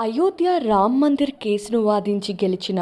అయోధ్య రామ్ మందిర్ కేసును వాదించి గెలిచిన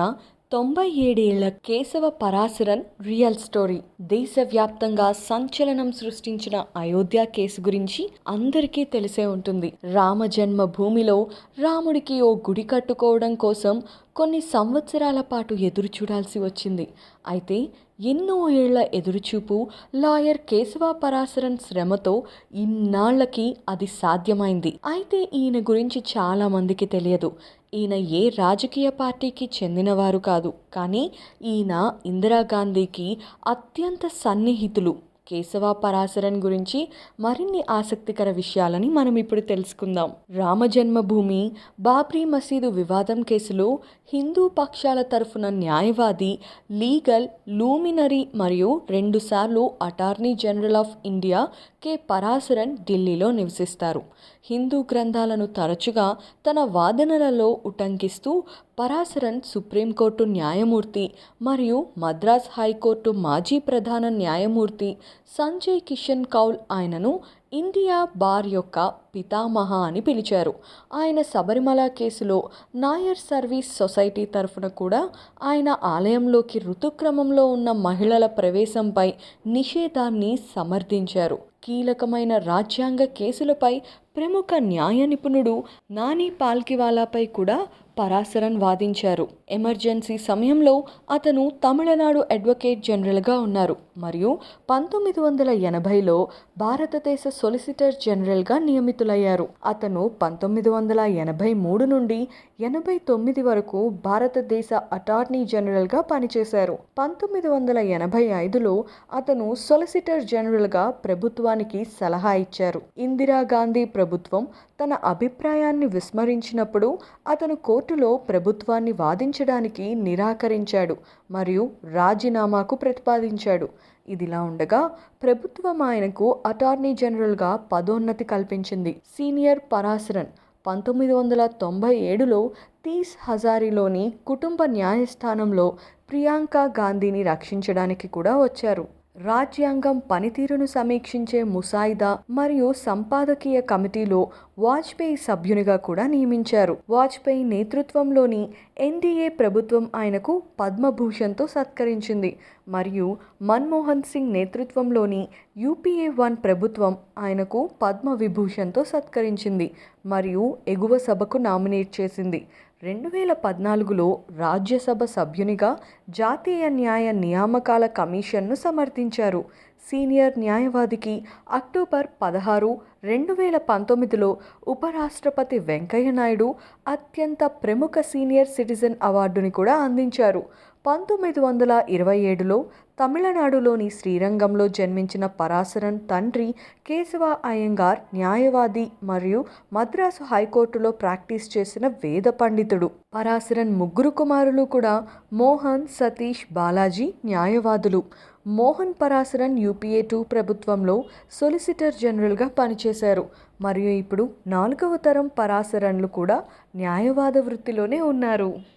తొంభై ఏడేళ్ళ కేశవ పరాశరన్ రియల్ స్టోరీ. దేశవ్యాప్తంగా సంచలనం సృష్టించిన అయోధ్య కేసు గురించి అందరికీ తెలిసే ఉంటుంది. రామ జన్మభూమిలో రాముడికి ఓ గుడి కట్టుకోవడం కోసం కొన్ని సంవత్సరాల పాటు ఎదురు చూడాల్సి వచ్చింది. అయితే ఎన్నో ఏళ్ళ ఎదురుచూపు లాయర్ కేశవ పరాశరన్ శ్రమతో ఇన్నాళ్ళకి అది సాధ్యమైంది. అయితే ఈయన గురించి చాలా మందికి తెలియదు. ఈయన ఏ రాజకీయ పార్టీకి చెందినవారు కాదు. కానీ ఈయన ఇందిరాగాంధీకి అత్యంత సన్నిహితులు. కేశవ పరాశరన్ గురించి మరిన్ని ఆసక్తికర విషయాలని మనం ఇప్పుడు తెలుసుకుందాం. రామజన్మభూమి బాబ్రీ మసీదు వివాదం కేసులో హిందూ పక్షాల తరఫున న్యాయవాది లీగల్ లూమినరీ మరియు రెండుసార్లు attorney general of India K Parasaran ఢిల్లీలో నివసిస్తారు. హిందూ గ్రంథాలను తరచుగా తన వాదనలలో ఉటంకిస్తూ పరాశరన్ సుప్రీంకోర్టు న్యాయమూర్తి మరియు మద్రాస్ హైకోర్టు మాజీ ప్రధాన న్యాయమూర్తి సంజయ్ కిషన్ కౌల్ ఆయనను ఇండియా బార్ యొక్క పితామహ అని పిలిచారు. ఆయన శబరిమల కేసులో నాయర్ సర్వీస్ సొసైటీ తరఫున కూడా ఆయన ఆలయంలోకి ఋతుక్రమంలో ఉన్న మహిళల ప్రవేశంపై నిషేధాన్ని సమర్థించారు. కీలకమైన రాజ్యాంగ కేసులపై ప్రముఖ న్యాయ నిపుణుడు నాని పాల్కివాలాపై కూడా పరాశరన్ వాదించారు. ఎమర్జెన్సీ సమయంలో అతను తమిళనాడు అడ్వకేట్ జనరల్గా ఉన్నారు. మరియు పంతొమ్మిది వందల ఎనభైలో భారతదేశ సొలిసిటర్ జనరల్గా నియమితులయ్యారు. అతను పంతొమ్మిది వందల ఎనభై మూడు నుండి ఎనభై తొమ్మిది వరకు భారతదేశ అటార్నీ జనరల్గా పనిచేశారు. పంతొమ్మిది వందల ఎనభై ఐదులో అతను సొలిసిటర్ జనరల్గా ప్రభుత్వానికి సలహా ఇచ్చారు. ఇందిరాగాంధీ ప్రభుత్వం తన అభిప్రాయాన్ని విస్మరించినప్పుడు అతను కోర్టులో ప్రభుత్వాన్ని వాదించడానికి నిరాకరించాడు మరియు రాజీనామాకు ప్రతిపాదించాడు. ఇదిలా ఉండగా ప్రభుత్వం ఆయనకు అటార్నీ జనరల్గా పదోన్నతి కల్పించింది. సీనియర్ పరాశరన్ పంతొమ్మిది వందల తొంభై ఏడులో తీస్ హజారీలోని కుటుంబ న్యాయస్థానంలో ప్రియాంక గాంధీని రక్షించడానికి కూడా వచ్చారు. రాజ్యాంగం పనితీరును సమీక్షించే ముసాయిదా మరియు సంపాదకీయ కమిటీలో వాజ్పేయి సభ్యునిగా కూడా నియమించారు. వాజ్పేయి నేతృత్వంలోని ఎన్డీఏ ప్రభుత్వం ఆయనకు పద్మభూషణ్తో సత్కరించింది. మరియు మన్మోహన్ సింగ్ నేతృత్వంలోని యూపీఏ వన్ ప్రభుత్వం ఆయనకు పద్మ విభూషణ్తో సత్కరించింది మరియు ఎగువ సభకు నామినేట్ చేసింది. రెండు వేల పద్నాలుగులో రాజ్యసభ సభ్యునిగా జాతీయ న్యాయ నియామకాల కమిషన్ను సమర్థించారు. సీనియర్ న్యాయవాదికి అక్టోబర్ పదహారు రెండు వేల పంతొమ్మిదిలో ఉపరాష్ట్రపతి వెంకయ్య నాయుడు అత్యంత ప్రముఖ సీనియర్ సిటిజన్ అవార్డుని కూడా అందించారు. పంతొమ్మిది వందల ఇరవై ఏడులో తమిళనాడులోని శ్రీరంగంలో జన్మించిన పరాశరన్ తండ్రి కేశవ అయ్యంగార్ న్యాయవాది మరియు మద్రాసు హైకోర్టులో ప్రాక్టీస్ చేసిన వేద పండితుడు. పరాశరన్ ముగ్గురు కుమారులు కూడా మోహన్ సతీష్ బాలాజీ న్యాయవాదులు. మోహన్ పరాశరన్ యూపీఏ టూ ప్రభుత్వంలో సొలిసిటర్ జనరల్గా పనిచేశారు. మరియు ఇప్పుడు నాలుగవ తరం పరాశరన్లు కూడా న్యాయవాద వృత్తిలోనే ఉన్నారు.